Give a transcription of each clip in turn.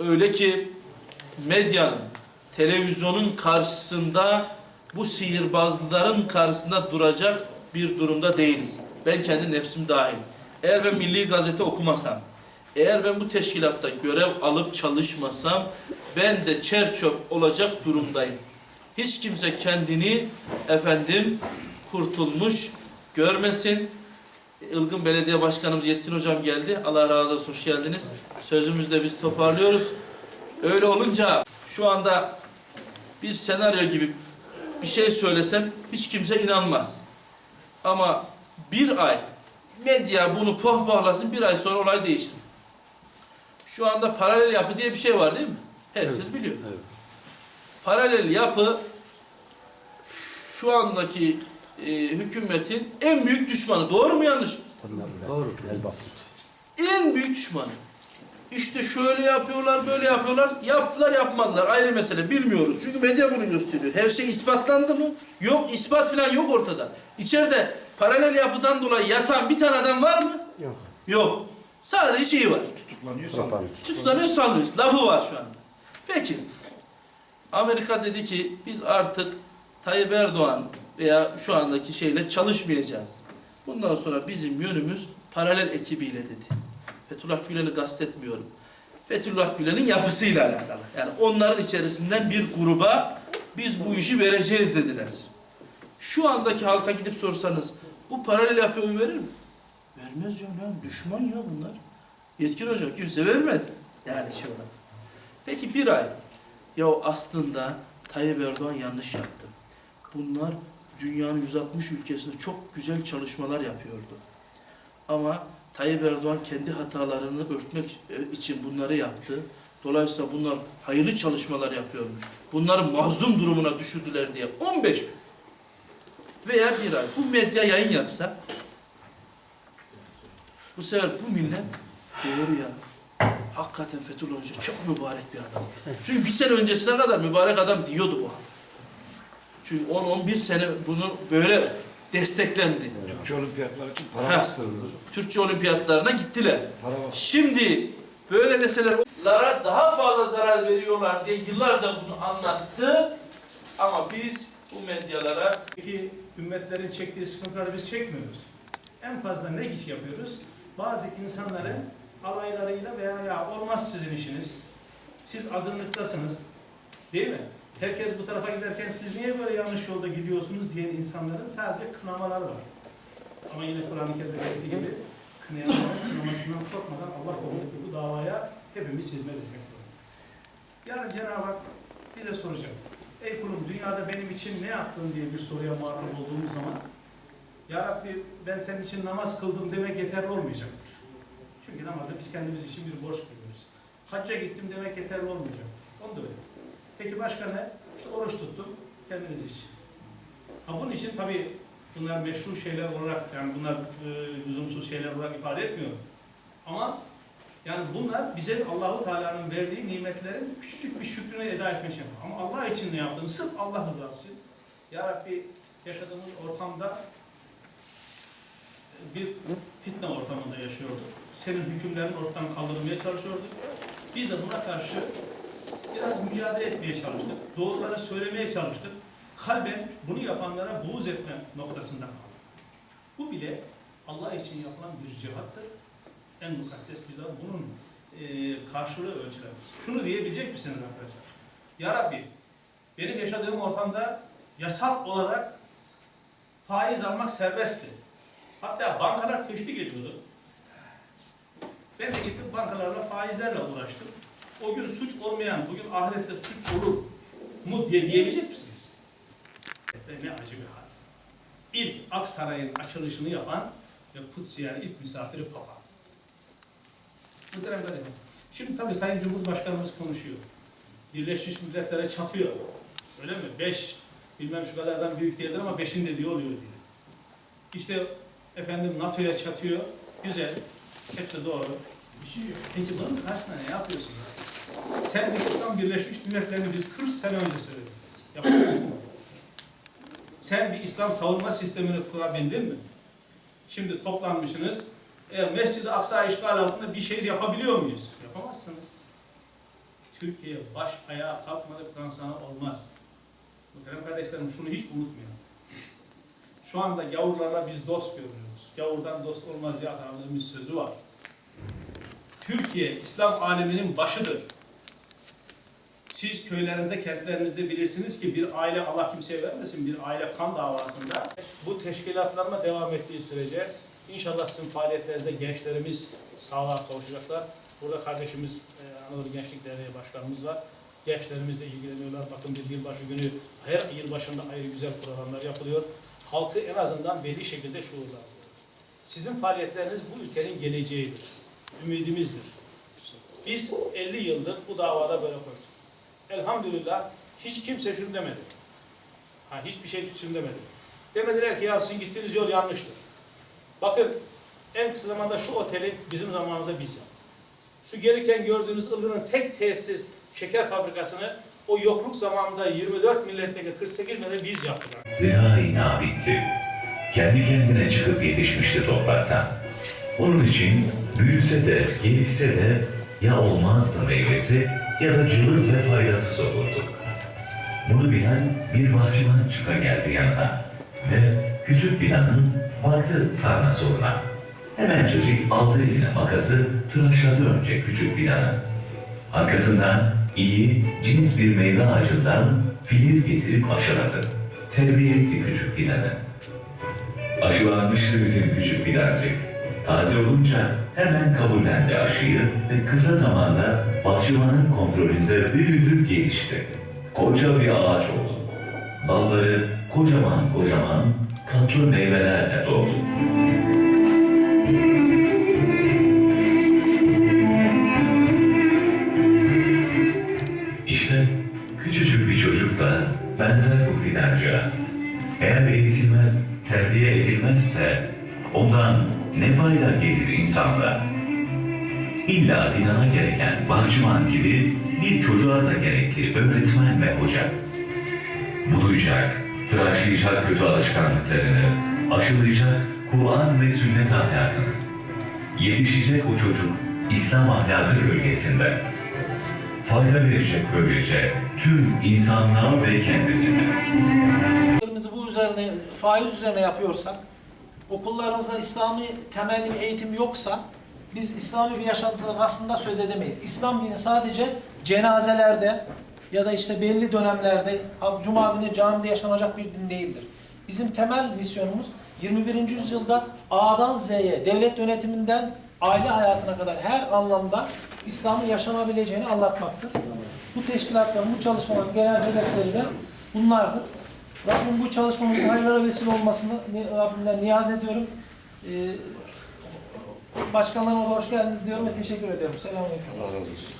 Öyle ki medyanın, televizyonun karşısında bu sihirbazların karşısında duracak bir durumda değiliz. Ben kendi nefsim dahil. Eğer ben Milli Gazete okumasam, eğer ben bu teşkilatta görev alıp çalışmasam ben de çer çöp olacak durumdayım. Hiç kimse kendini efendim kurtulmuş görmesin. Ilgın Belediye Başkanımız Yetkin Hocam geldi. Allah razı olsun hoş geldiniz. Sözümüzde biz toparlıyoruz. Öyle olunca şu anda bir senaryo gibi bir şey söylesem hiç kimse inanmaz. Ama bir ay medya bunu pohpohlasın bir ay sonra olay değişir. Şu anda paralel yapı diye bir şey var değil mi? Herkes biliyor. evet. Paralel yapı şu andaki e, hükümetin en büyük düşmanı. Doğru mu yanlış mı? Doğru. En büyük düşmanı. İşte şöyle yapıyorlar, böyle yapıyorlar. Yaptılar, yapmadılar. Ayrı mesele. Bilmiyoruz. Çünkü medya bunu gösteriyor. Her şey ispatlandı mı? Yok, ispat falan yok ortada. İçeride paralel yapıdan dolayı yatan bir tane adam var mı? Yok. Yok. Sadece şeyi var. Tutuklanıyor sanırım. Tutuklanıyor sallıyoruz. Lafı var şu anda. Peki. Amerika dedi ki biz artık Tayyip Erdoğan veya şu andaki şeyle çalışmayacağız. Bundan sonra bizim yönümüz paralel ekibiyle dedi. Fethullah Gülen'i kastetmiyorum. Fethullah Gülen'in yapısıyla alakalı. Yani onların içerisinden bir gruba biz bu işi vereceğiz dediler. Şu andaki halka gidip sorsanız bu paralel yapıya oy verir mi? Vermez ya lan düşman ya bunlar. Yetkin hocam kimse vermez. Yani şu an. Peki bir ay. Ya aslında Tayyip Erdoğan yanlış yaptı. Bunlar dünyanın 160 ülkesinde çok güzel çalışmalar yapıyordu. Ama Tayyip Erdoğan kendi hatalarını örtmek e, için bunları yaptı. Dolayısıyla bunlar hayırlı çalışmalar yapıyormuş. Bunları mazlum durumuna düşürdüler diye 15 gün veya bir ay bu medya yayın yapsa bu sefer bu millet doğru ya. Hakikaten Fethullah Hoca çok mübarek bir adam. Çünkü bir sene öncesine kadar mübarek adam diyordu bu adam. Çünkü 10-11 sene bunu böyle desteklendi. Türkçe olimpiyatlar için para Ha. bastırılır. Türkçe olimpiyatlarına gittiler. Para. Şimdi böyle deseler onlara daha fazla zarar veriyorlar diye yıllarca bunu anlattı. Ama biz bu medyalara Ki ümmetlerin çektiği sıkıntıları biz çekmiyoruz. En fazla ne iş yapıyoruz? Bazı insanların alaylarıyla veya ya olmaz sizin işiniz. Siz azınlıktasınız. Değil mi? Herkes bu tarafa giderken siz niye böyle yanlış yolda gidiyorsunuz diyen insanların sadece kınamalar var. Ama yine Kur'an-ı Kerim'de dediği gibi kınayanların kınamasından korkmadan Allah yolundaki bu davaya hepimiz hizmet etmek zorundayız. Yarın Cenab-ı Hak bize soracak. Ey kulum dünyada benim için ne yaptın diye bir soruya muhatap olduğumuz zaman Ya Rabbi ben senin için namaz kıldım demek yeterli olmayacaktır. Çünkü namazı biz kendimiz için bir borç görüyoruz. Hacca gittim demek yeterli olmayacaktır. Onu da öyle. Peki başka ne? İşte oruç tuttum kendiniz için. Ha bunun için tabii bunlar meşru şeyler olarak yani bunlar e, şeyler olarak ifade etmiyorum. Ama yani bunlar bize Allahu Teala'nın verdiği nimetlerin küçücük bir şükrünü eda etme şey. Ama Allah için ne yaptığını sırf Allah rızası için. Ya Rabbi yaşadığımız ortamda bir fitne ortamında yaşıyorduk. Senin hükümlerin ortadan kaldırmaya çalışıyorduk. Biz de buna karşı biraz mücadele etmeye çalıştık. Doğruları söylemeye çalıştık. Kalben bunu yapanlara buğz etme noktasından kaldık. Bu bile Allah için yapılan bir cihattır. En mukaddes bir de bunun e, karşılığı ölçülemez. Şunu diyebilecek misiniz arkadaşlar? Ya Rabbi, benim yaşadığım ortamda yasal olarak faiz almak serbestti. Hatta bankalar teşvik ediyordu. Ben de gittim bankalarla faizlerle uğraştım. O gün suç olmayan, bugün ahirette suç olur mu diye diyebilecek misiniz? Ne acı bir hal. İlk Aksaray'ın açılışını yapan ve Kutsiye'nin ilk misafiri Papa. Muhterem kardeşim. Şimdi tabii Sayın Cumhurbaşkanımız konuşuyor. Birleşmiş Milletler'e çatıyor. Öyle mi? Beş, bilmem şu kadardan büyük değildir ama beşin de diyor oluyor diye. İşte efendim NATO'ya çatıyor. Güzel. Hepsi doğru. Bir şey yok. Peki bunun karşısında ne yapıyorsun? Sen İslam Birleşmiş Milletler'ini biz 40 sene önce söyledik. Sen bir İslam savunma sistemini kurabildin mi? Şimdi toplanmışsınız. Eğer Mescid-i Aksa işgal altında bir şey yapabiliyor muyuz? Yapamazsınız. Türkiye baş ayağa kalkmadıktan sonra olmaz. Muhterem kardeşlerim şunu hiç unutmayalım. Şu anda gavurlarla biz dost görüyoruz. Gavurdan dost olmaz diye atamızın bir sözü var. Türkiye İslam aleminin başıdır. Siz köylerinizde, kentlerinizde bilirsiniz ki bir aile Allah kimseye vermesin bir aile kan davasında bu teşkilatlanma devam ettiği sürece inşallah sizin faaliyetlerinizde gençlerimiz sağlığa kavuşacaklar. Burada kardeşimiz e, Anadolu Gençlik Derneği Başkanımız var. Gençlerimizle ilgileniyorlar. Bakın bir yılbaşı günü her yılbaşında ayrı güzel programlar yapılıyor. Halkı en azından belli şekilde şuurlandırıyor. Sizin faaliyetleriniz bu ülkenin geleceğidir. Ümidimizdir. Biz 50 yıldır bu davada böyle koştuk. Elhamdülillah hiç kimse şunu demedi. Ha, hiçbir şey şunu demedi. Demediler ki ya sizin gittiğiniz yol yanlıştır. Bakın en kısa zamanda şu oteli bizim zamanımızda biz yaptık. Şu gelirken gördüğünüz Ilgın'ın tek tesis şeker fabrikasını o yokluk zamanında 24 milletvekili 48 millet biz yaptık. Gıda bitti. Kendi kendine çıkıp yetişmişti topraktan. Onun için büyüse de, gelişse de ya olmazdı meyvesi ya da cılız ve faydasız olurdu. Bunu bilen bir bahçıvan çıka geldi yanına ve küçük binanın baktı sağına soluna. Hemencecik aldı eline makası tıraşladı önce küçük binanı. Arkasından iyi, cins bir meyve ağacından filiz getirip aşıladı. Terbiye etti küçük binanı. Aşılanmıştı bizim küçük binacık. Taze olunca hemen kabullendi aşıyı ve kısa zamanda bahçıvanın kontrolünde büyüdü gelişti. Koca bir ağaç oldu. Dalları kocaman kocaman tatlı meyvelerle doldu. İşte küçücük bir çocuk da benzer bu fidancığa. Eğer eğitilmez, terbiye edilmezse ondan ne fayda gelir insanlığa? İlla dinana gereken bahçıvan gibi bir çocuğa da gerekli öğretmen ve hoca. Bulacak, tıraşlayacak kötü alışkanlıklarını, aşılayacak Kur'an ve sünnet ahlakını. Yetişecek o çocuk İslam ahlakı bölgesinde. Fayda verecek böylece tüm insanlığa ve kendisine. Bu üzerine, faiz üzerine yapıyorsak, okullarımızda İslami temelli bir eğitim yoksa, biz İslami bir yaşantıdan aslında söz edemeyiz. İslam dini sadece cenazelerde ya da işte belli dönemlerde, cuma günü camide yaşanacak bir din değildir. Bizim temel misyonumuz 21. yüzyılda A'dan Z'ye, devlet yönetiminden aile hayatına kadar her anlamda İslam'ın yaşanabileceğini anlatmaktır. Bu teşkilatların, bu çalışmaların genel hedefleri de bunlardır. Rabbim bu çalışmamızın hayırlara vesile olmasını Rabbimden niyaz ediyorum. Ee, başkanlarıma da hoş geldiniz diyorum ve teşekkür ediyorum. Selamünaleyküm. Allah razı olsun.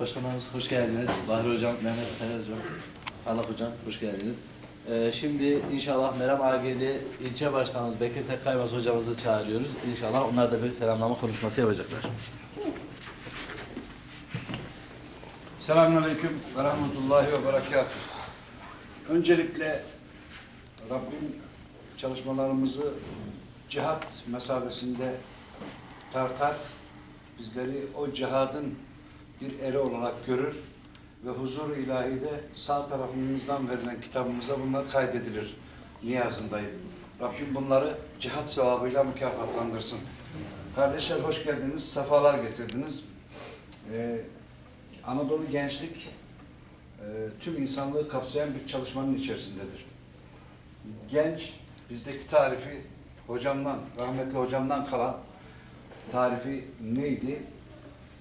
Başkanımız hoş geldiniz. Bahri Hocam, Mehmet Feraz Hocam, Allah Hocam hoş geldiniz. Ee, şimdi inşallah Meram AGD ilçe başkanımız Bekir Tekkaymaz hocamızı çağırıyoruz. İnşallah onlar da bir selamlama konuşması yapacaklar. Selamünaleyküm ve rahmetullahi ve berekatuhu. Öncelikle Rabbim çalışmalarımızı cihat mesabesinde tartar. Bizleri o cihadın bir eri olarak görür ve huzur ilahide sağ tarafımızdan verilen kitabımıza bunlar kaydedilir niyazındayım. Rabbim bunları cihat sevabıyla mükafatlandırsın. Kardeşler hoş geldiniz, sefalar getirdiniz. Ee, Anadolu Gençlik e, tüm insanlığı kapsayan bir çalışmanın içerisindedir. Genç, bizdeki tarifi hocamdan, rahmetli hocamdan kalan tarifi neydi?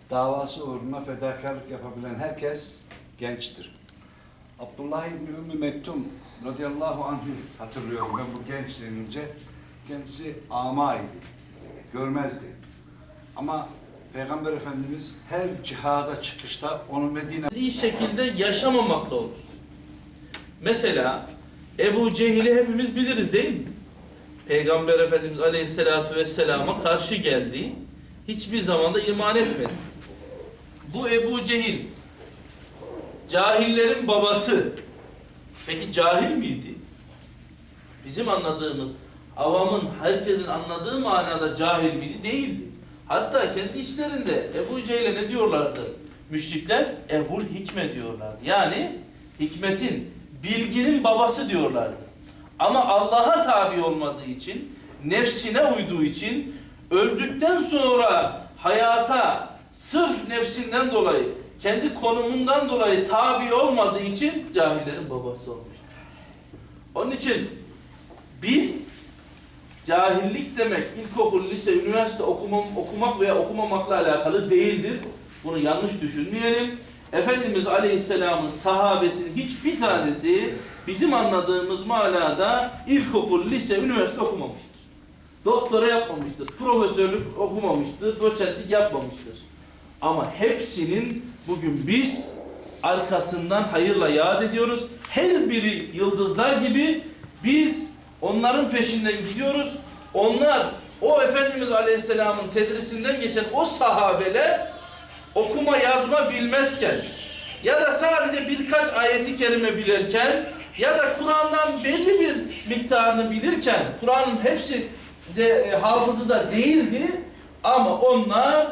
Davası uğruna fedakarlık yapabilen herkes gençtir. Abdullah İbni Ümmü Mektum radıyallahu anh'ı hatırlıyorum ben bu genç denince. Kendisi ama idi, görmezdi. Ama Peygamber Efendimiz her cihada çıkışta onu Medine İyi şekilde yaşamamakla olur. Mesela Ebu Cehil'i hepimiz biliriz değil mi? Peygamber Efendimiz Aleyhisselatü Vesselam'a karşı geldi. Hiçbir zaman da iman etmedi. Bu Ebu Cehil cahillerin babası. Peki cahil miydi? Bizim anladığımız avamın, herkesin anladığı manada cahil biri değildi. Hatta kendi içlerinde Ebu Cehil'e ne diyorlardı? Müşrikler Ebul Hikme diyorlardı. Yani hikmetin, bilginin babası diyorlardı. Ama Allah'a tabi olmadığı için, nefsine uyduğu için, öldükten sonra hayata sırf nefsinden dolayı, kendi konumundan dolayı tabi olmadığı için cahillerin babası olmuştur. Onun için biz cahillik demek ilkokul, lise, üniversite okumam, okumak veya okumamakla alakalı değildir. Bunu yanlış düşünmeyelim. Efendimiz Aleyhisselam'ın sahabesinin hiçbir tanesi bizim anladığımız manada ilkokul, lise, üniversite okumamıştır. Doktora yapmamıştır, profesörlük okumamıştır, doçentlik yapmamıştır. Ama hepsinin bugün biz arkasından hayırla yad ediyoruz. Her biri yıldızlar gibi biz onların peşinden gidiyoruz. Onlar o Efendimiz Aleyhisselam'ın tedrisinden geçen o sahabeler okuma yazma bilmezken ya da sadece birkaç ayeti kerime bilirken ya da Kur'an'dan belli bir miktarını bilirken Kur'an'ın hepsi de e, hafızı da değildi ama onlar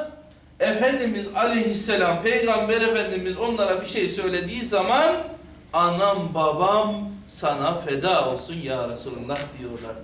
Efendimiz Aleyhisselam Peygamber Efendimiz onlara bir şey söylediği zaman anam babam sana feda olsun ya Resulullah diyorlar.